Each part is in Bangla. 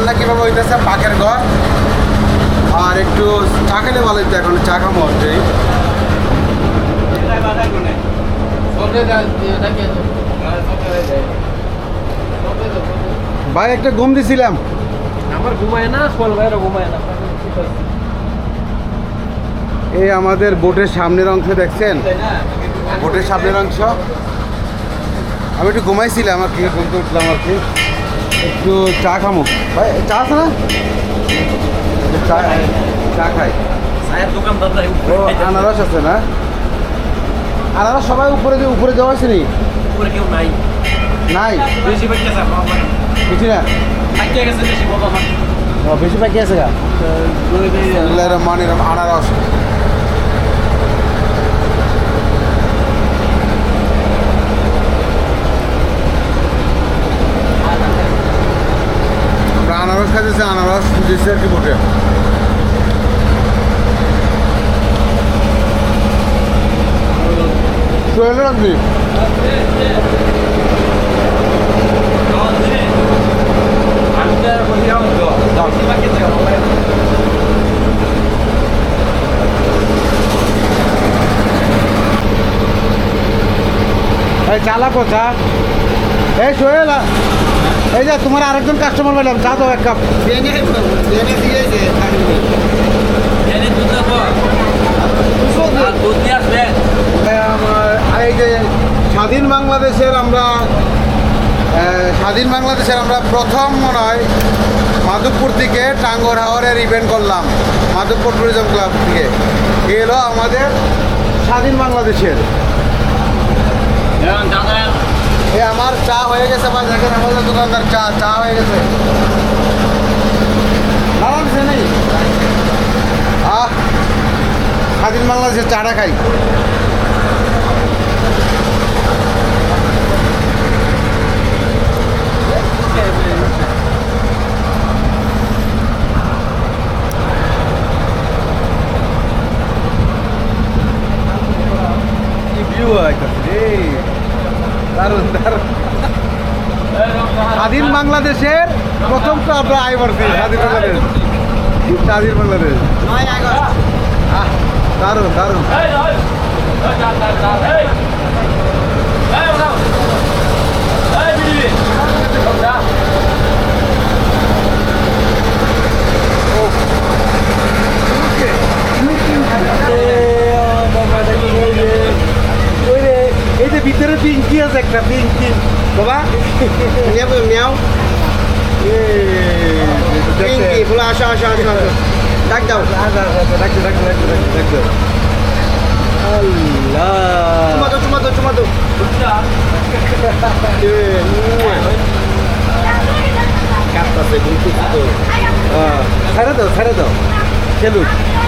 রান্না কীভাবে হইতেছে? পাখের ঘর। আর একটু চা খেলে ভালো হইতো এখন চা খামো হচ্ছে ভাই একটা ঘুম দিছিলাম। আমার ঘুমায় না সোল ভাইয়েরও ঘুমায় না। এই আমাদের বোটের সামনের অংশ দেখছেন? বোটের সামনের অংশ। আমি একটু ঘুমাইছিলাম আর কি ঘুমতে উঠলাম আর কি। একটু চা খামো। ভাই চা আছে না? চা চা খাই। ও আনারস আছে না? আনারস সবাই উপরে দিয়ে উপরে যাওয়া আছে নি? নাই। নাই? বেশি না? বেশি আছে গা। মানে আনারস আমরা খাইতেছি আনারস দিচ্ছে আর কি বটে। সোহেলের আপনি আমি তো এই সোহেল এই যে তোমার আরেকজন কাস্টমার পেলাম চা দাও এক কাপ এই যে স্বাধীন বাংলাদেশের আমরা স্বাধীন বাংলাদেশের আমরা প্রথম মনে হয় মাধবপুর থেকে টাঙ্গর হাওয়ারের ইভেন্ট করলাম, মাধবপুর ট্যুরিজম ক্লাব থেকে এ হলো আমাদের স্বাধীন বাংলাদেশের। এ আমার চা হয়ে গেছে ভাই দেখেন আমাদের দোকানদার চা চা হয়ে গেছে। নানান সে নেই আহ স্বাধীন বাংলাদেশের চাটা খাই কি ভিউ রে দারুণ দারুণ স্বাধীন বাংলাদেশের প্রথম তো আমরা আয় বাড়ছি স্বাধীন বাংলাদেশ স্বাধীন বাংলাদেশ দারুণ দারুণ এই যে ভিতরে পিঙ্কি আছে একটা পিঙ্কি বাবা মিয়াও পিঙ্কি বলে আসো আসো আসো আসো ডাক দাও চুমা দাও চুমা দাও চুমা দাও কাটতাছে কিন্তু তো ছেড়ে দাও ছেড়ে দাও খেলুক কিন্তু সময় দাও শেষ হয়েছে না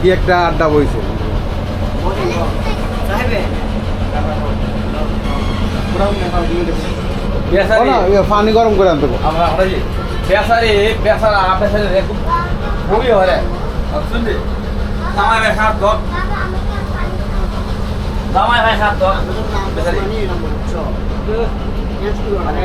কি একটা আড্ডা বইছে। ইয়ে পানি গরম করে আনতে বল। আমরা আমরা যে বেসারি বেসারা বেসারি রে খুবই শুনলি? জামাই ভাই সাত দশ। জামাই ভাই সাত দশ। বেসারি। মানে